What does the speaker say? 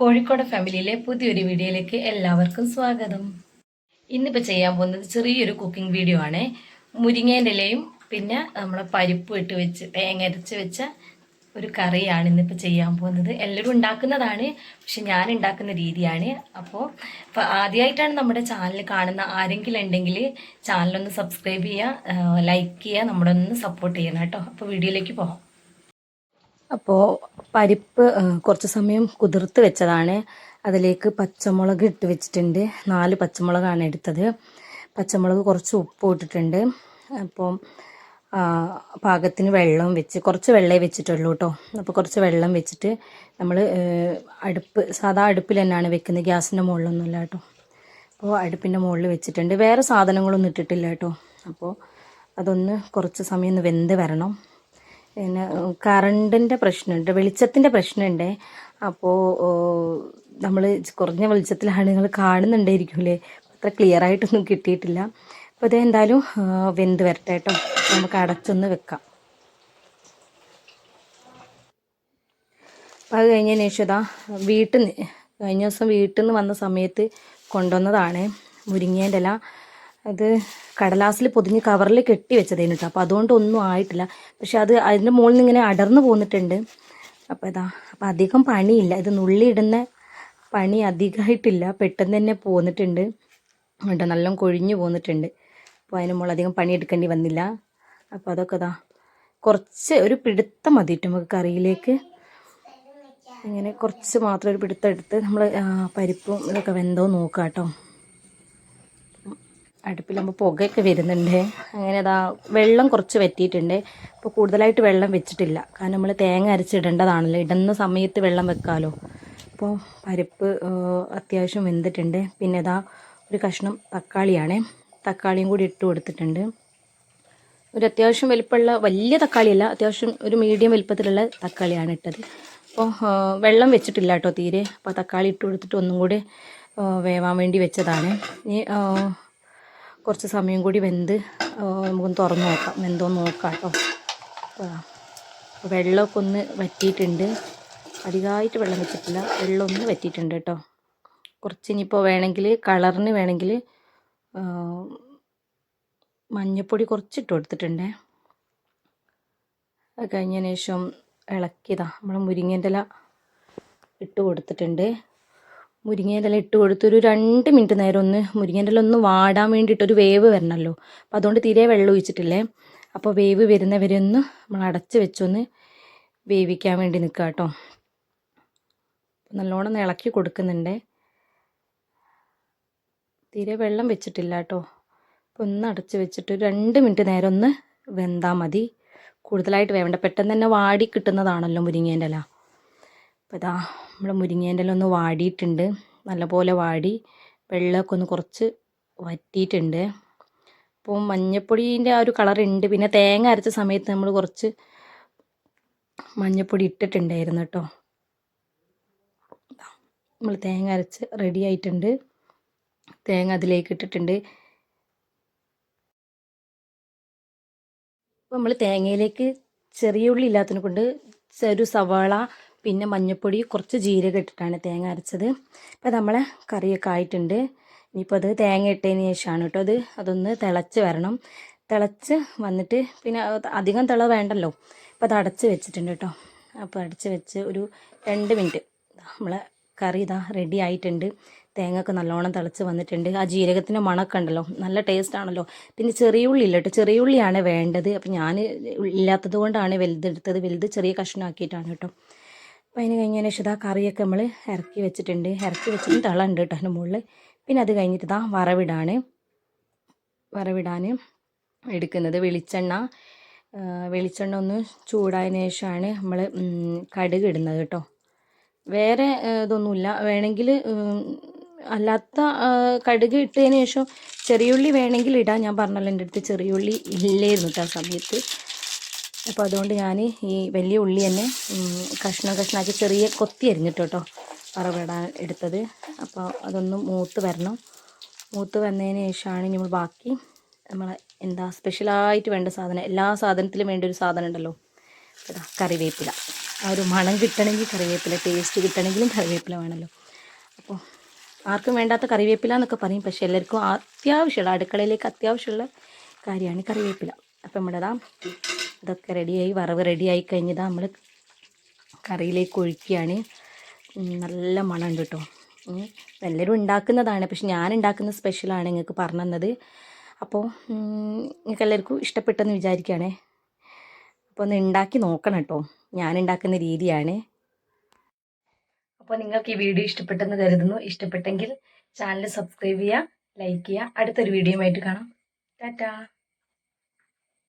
കോഴിക്കോട് ഫാമിലിയിലെ പുതിയൊരു വീഡിയോയിലേക്ക് എല്ലാവർക്കും സ്വാഗതം. ഇന്നിപ്പോൾ ചെയ്യാൻ പോകുന്നത് ചെറിയൊരു കുക്കിംഗ് വീഡിയോ ആണ്. മുരിങ്ങേന്റെ ഇലയും പിന്നെ നമ്മളെ പരിപ്പ് ഇട്ട് വെച്ച് തേങ്ങ അരച്ച് വെച്ച ഒരു കറിയാണ് ഇന്നിപ്പോൾ ചെയ്യാൻ പോകുന്നത്. എല്ലാവരും ഉണ്ടാക്കുന്നതാണ് പക്ഷെ ഞാൻ ഉണ്ടാക്കുന്ന രീതിയാണ്. അപ്പോൾ ആദ്യമായിട്ടാണ് നമ്മുടെ ചാനൽ കാണുന്ന ആരെങ്കിലും ഉണ്ടെങ്കിൽ ചാനലൊന്ന് സബ്സ്ക്രൈബ് ചെയ്യുക ലൈക്ക് ചെയ്യുക നമ്മുടെ ഒന്ന് സപ്പോർട്ട് ചെയ്യണം കേട്ടോ. അപ്പോൾ വീഡിയോയിലേക്ക് പോകാം. അപ്പോൾ പരിപ്പ് കുറച്ച് സമയം കുതിർത്ത് വെച്ചതാണ്. അതിലേക്ക് പച്ചമുളക് ഇട്ട് വെച്ചിട്ടുണ്ട്. നാല് പച്ചമുളകാണ് എടുത്തത്. പച്ചമുളക് കുറച്ച് ഉപ്പ് ഇട്ടിട്ടുണ്ട്. അപ്പം പാകത്തിന് വെള്ളം വെച്ച് കുറച്ച് വെള്ളമേ വെച്ചിട്ടുള്ളൂ കേട്ടോ അപ്പോൾ കുറച്ച് വെള്ളം വെച്ചിട്ട് നമ്മൾ അടുപ്പ് സാധാ അടുപ്പിൽ തന്നെയാണ് വെക്കുന്നത്. ഗ്യാസിന്റെ മുകളിലൊന്നുമില്ല കേട്ടോ അപ്പോൾ അടുപ്പിന്റെ മുകളിൽ വെച്ചിട്ടുണ്ട്. വേറെ സാധനങ്ങളൊന്നും ഇട്ടിട്ടില്ല കേട്ടോ അപ്പോൾ അതൊന്ന് കുറച്ച് സമയം ഒന്ന് വെന്ത് വരണം. പിന്നെ കറണ്ടിന്റെ പ്രശ്നമുണ്ട് വെളിച്ചത്തിന്റെ പ്രശ്നമുണ്ട്. അപ്പോൾ നമ്മൾ കുറഞ്ഞ വെളിച്ചത്തിലാണ് നിങ്ങൾ കാണുന്നുണ്ടായിരിക്കുമല്ലേ അത്ര ക്ലിയർ ആയിട്ടൊന്നും കിട്ടിയിട്ടില്ല. അപ്പോൾ ഇത് എന്തായാലും വെന്ത് വരട്ടെ കേട്ടോ. നമുക്ക് അടച്ചൊന്ന് വെക്കാം. അപ്പോൾ അത് കഴിഞ്ഞതിന് ശേഷം വീട്ടിൽ നിന്ന് കഴിഞ്ഞ ദിവസം വീട്ടിൽ നിന്ന് വന്ന സമയത്ത് കൊണ്ടുവന്നതാണ് മുരിങ്ങേന്റെ ഇല അത് കടലാസിൽ പൊതിഞ്ഞ് കവറിൽ കെട്ടി വെച്ചതേനു കേട്ടോ അപ്പോൾ അതുകൊണ്ട് ഒന്നും ആയിട്ടില്ല. പക്ഷെ അത് അതിന്റെ മുകളിൽ നിന്ന് ഇങ്ങനെ അടർന്നു പോന്നിട്ടുണ്ട്. അപ്പോൾ ഇതാ അപ്പോൾ അധികം പണിയില്ല. ഇത് നുള്ളിയിടുന്ന പണി അധികമായിട്ടില്ല പെട്ടെന്ന് തന്നെ പോന്നിട്ടുണ്ട്. കേട്ടോ നല്ല കൊഴിഞ്ഞു പോന്നിട്ടുണ്ട്. അപ്പോൾ അതിന് മുകളിൽ അധികം പണിയെടുക്കേണ്ടി വന്നില്ല. അപ്പോൾ അതൊക്കെ ഇതാ കുറച്ച് ഒരു പിടുത്തം മതി നമുക്ക് കറിയിലേക്ക്. ഇങ്ങനെ കുറച്ച് മാത്രം ഒരു പിടുത്തം എടുത്ത് നമ്മൾ പരിപ്പും ഇതൊക്കെ വെന്തോ നോക്കാം കേട്ടോ അടുപ്പിലാകുമ്പോൾ പുകയൊക്കെ വരുന്നുണ്ട്. അങ്ങനെ അതാ വെള്ളം കുറച്ച് വറ്റിയിട്ടുണ്ട്. അപ്പോൾ കൂടുതലായിട്ട് വെള്ളം വെച്ചിട്ടില്ല. കാരണം നമ്മൾ തേങ്ങ അരച്ചിടേണ്ടതാണല്ലോ. ഇടുന്ന സമയത്ത് വെള്ളം വെക്കാമല്ലോ അപ്പോൾ പരിപ്പ് അത്യാവശ്യം വെന്തിട്ടുണ്ട്. പിന്നെ ഇതാ ഒരു കഷ്ണം തക്കാളിയാണ്. തക്കാളിയും കൂടി ഇട്ട് കൊടുത്തിട്ടുണ്ട്. ഒരു അത്യാവശ്യം വലിപ്പമുള്ള വലിയ തക്കാളിയല്ല അത്യാവശ്യം ഒരു മീഡിയം വലിപ്പത്തിലുള്ള തക്കാളിയാണ് ഇട്ടത്. അപ്പോൾ വെള്ളം വെച്ചിട്ടില്ല കേട്ടോ തീരെ. അപ്പോൾ തക്കാളി ഇട്ട് കൊടുത്തിട്ട് ഒന്നും കൂടി വേവാൻ വേണ്ടി വെച്ചതാണ്. ഇനി കുറച്ച് സമയം കൂടി വെന്ത് നമുക്കൊന്ന് തുറന്ന് നോക്കാം. വെന്തോ നോക്കാം കേട്ടോ. വെള്ളമൊക്കെ ഒന്ന് വറ്റിയിട്ടുണ്ട്. അധികമായിട്ട് വെള്ളം വെച്ചിട്ടില്ല വെള്ളം ഒന്ന് വറ്റിയിട്ടുണ്ട് കേട്ടോ. കുറച്ച് ഇനിയിപ്പോൾ വേണമെങ്കിൽ കളറിന് വേണമെങ്കിൽ മഞ്ഞപ്പൊടി കുറച്ചിട്ട് കൊടുത്തിട്ടുണ്ടേ. അത് കഴിഞ്ഞതിന് ശേഷം ഇളക്കിയതാണ് നമ്മൾ മുരിങ്ങന്റെ ഇട്ട് കൊടുത്തിട്ടുണ്ട്. മുരിങ്ങേന്റെ ഇട്ട് കൊടുത്ത് ഒരു രണ്ട് മിനിറ്റ് നേരം ഒന്ന് മുരിങ്ങേന്റെ ഒന്ന് വാടാൻ വേണ്ടിയിട്ട് ഒരു വേവ് വരണമല്ലോ അപ്പം അതുകൊണ്ട് തീരെ വെള്ളം ഒഴിച്ചിട്ടില്ലേ? അപ്പോൾ വേവ് വരുന്നവരെ ഒന്ന് നമ്മൾ അടച്ച് വെച്ചൊന്ന് വേവിക്കാൻ വേണ്ടി നിൽക്കുക കേട്ടോ. നല്ലോണം ഇളക്കി കൊടുക്കുന്നുണ്ട്. തീരെ വെള്ളം വെച്ചിട്ടില്ല കേട്ടോ. അപ്പോൾ ഒന്ന് അടച്ച് വെച്ചിട്ട് രണ്ട് മിനിറ്റ് നേരം ഒന്ന് വെന്താൽ മതി. കൂടുതലായിട്ട് വേവണ്ട. പെട്ടെന്ന് തന്നെ വാടി കിട്ടുന്നതാണല്ലോ മുരിങ്ങേന്റെ ഇല. അപ്പോൾ ഇതാ നമ്മൾ മുരിങ്ങേന്റെ ഒന്ന് വാടിയിട്ടുണ്ട്. നല്ലപോലെ വാടി വെള്ളമൊക്കെ ഒന്ന് കുറച്ച് വറ്റിയിട്ടുണ്ട്. അപ്പോൾ മഞ്ഞപ്പൊടീന്റെ ആ ഒരു കളർ ഉണ്ട് പിന്നെ തേങ്ങ അരച്ച സമയത്ത് നമ്മൾ കുറച്ച് മഞ്ഞപ്പൊടി ഇട്ടിട്ടുണ്ടായിരുന്നു കേട്ടോ. നമ്മൾ തേങ്ങ അരച്ച് റെഡി ആയിട്ടുണ്ട്. തേങ്ങ അതിലേക്ക് ഇട്ടിട്ടുണ്ട്. അപ്പോൾ നമ്മൾ തേങ്ങയിലേക്ക് ചെറിയ ഉള്ളി ഇല്ലാത്തതിനെ കൊണ്ട് ഒരു സവാള പിന്നെ മഞ്ഞൾപ്പൊടി കുറച്ച് ജീരകം ഇട്ടിട്ടാണ് തേങ്ങ അരച്ചത്. ഇപ്പം നമ്മളെ കറിയൊക്കെ ആയിട്ടുണ്ട്. ഇനിയിപ്പോൾ അത് തേങ്ങ ഇട്ടതിന് ശേഷമാണ് കേട്ടോ അത് അതൊന്ന് തിളച്ച് വരണം. തിളച്ച് വന്നിട്ട് പിന്നെ അധികം തിള വേണ്ടല്ലോ. അപ്പോൾ അത് അടച്ച് വെച്ചിട്ടുണ്ട് കേട്ടോ. അപ്പോൾ അടച്ച് വെച്ച് ഒരു രണ്ട് മിനിറ്റ് നമ്മളെ കറി ഇതാ റെഡി ആയിട്ടുണ്ട്. തേങ്ങ ഒക്കെ നല്ലോണം തിളച്ച് വന്നിട്ടുണ്ട്. ആ ജീരകത്തിന്റെ മണമൊക്കെ ഉണ്ടല്ലോ. നല്ല ടേസ്റ്റ് ആണല്ലോ. പിന്നെ ചെറിയ ഉള്ളി ഇല്ല കേട്ടോ. ചെറിയ ഉള്ളിയാണ് വേണ്ടത്. അപ്പം ഞാൻ ഇല്ലാത്തത് കൊണ്ടാണ് വലുതെടുത്തത്. വലുത് ചെറിയ കഷ്ണമാക്കിയിട്ടാണ് കേട്ടോ. അപ്പോൾ അതിന് കഴിഞ്ഞതിന് ശേഷം ഇതാ കറിയൊക്കെ നമ്മൾ ഇറക്കി വെച്ചിട്ടുണ്ട്. ഇറക്കി വെച്ചിട്ട് തിള ഉണ്ട് കേട്ടോ അതിന്റെ മുകളിൽ പിന്നെ അത് കഴിഞ്ഞിട്ട് ഇതാ വറവിടാണ് വറവിടാൻ എടുക്കുന്നത് വെളിച്ചെണ്ണ. വെളിച്ചെണ്ണ ഒന്ന് ചൂടായതിനു ശേഷമാണ് നമ്മൾ കടുക് ഇടുന്നത് കേട്ടോ. വേറെ ഇതൊന്നുമില്ല. വേണമെങ്കിൽ അല്ലാത്ത കടുക് ഇട്ടതിന് ശേഷം ചെറിയുള്ളി വേണമെങ്കിൽ ഇടാം. ഞാൻ പറഞ്ഞല്ലോ എന്റെ അടുത്ത് ചെറിയുള്ളി ഇല്ലായിരുന്നു കേട്ടോ ആ സമയത്ത്. അപ്പോൾ അതുകൊണ്ട് ഞാൻ ഈ വലിയ ഉള്ളി തന്നെ കഷ്ണം കഷ്ണമാക്കി ചെറിയ കൊത്തി അരിഞ്ഞിട്ട് കേട്ടോ വറവിടാൻ എടുത്തത്. അപ്പോൾ അതൊന്ന് മൂത്ത് വരണം. മൂത്ത് വന്നതിന് ശേഷമാണ് നമ്മൾ ബാക്കി നമ്മൾ എന്താ സ്പെഷ്യലായിട്ട് വേണ്ട സാധനം എല്ലാ സാധനത്തിലും വേണ്ട ഒരു സാധനം ഉണ്ടല്ലോ. കറിവേപ്പില. ആ ഒരു മണം കിട്ടണമെങ്കിൽ കറിവേപ്പില ടേസ്റ്റ് കിട്ടണമെങ്കിലും കറിവേപ്പില വേണമല്ലോ. അപ്പോൾ ആർക്കും വേണ്ടാത്ത കറിവേപ്പില എന്നൊക്കെ പറയും പക്ഷേ എല്ലാവർക്കും അത്യാവശ്യമുള്ള അടുക്കളയിലേക്ക് അത്യാവശ്യമുള്ള കാര്യമാണ് കറിവേപ്പില. അപ്പം നമ്മുടെതാ ഇതൊക്കെ റെഡിയായി വറവ് റെഡിയായി കഴിഞ്ഞതാ നമ്മൾ കറിയിലേക്ക് ഒഴിക്കുകയാണ്. നല്ല മണമുണ്ട് കേട്ടോ. എല്ലാവരും ഉണ്ടാക്കുന്നതാണ്. പക്ഷെ ഞാൻ ഉണ്ടാക്കുന്ന സ്പെഷ്യലാണ് നിങ്ങൾക്ക് പറഞ്ഞു തന്നത് അപ്പോൾ നിങ്ങൾക്ക് എല്ലാവർക്കും ഇഷ്ടപ്പെട്ടെന്ന് വിചാരിക്കുകയാണേ. അപ്പോൾ ഒന്ന് ഉണ്ടാക്കി നോക്കണം കേട്ടോ. ഞാൻ ഉണ്ടാക്കുന്ന രീതിയാണ്. അപ്പോൾ നിങ്ങൾക്ക് ഈ വീഡിയോ ഇഷ്ടപ്പെട്ടെന്ന് കരുതുന്നു. ഇഷ്ടപ്പെട്ടെങ്കിൽ ചാനൽ സബ്സ്ക്രൈബ് ചെയ്യുക ലൈക്ക് ചെയ്യുക. അടുത്തൊരു വീഡിയോ ആയിട്ട് കാണാം. ടാറ്റാ.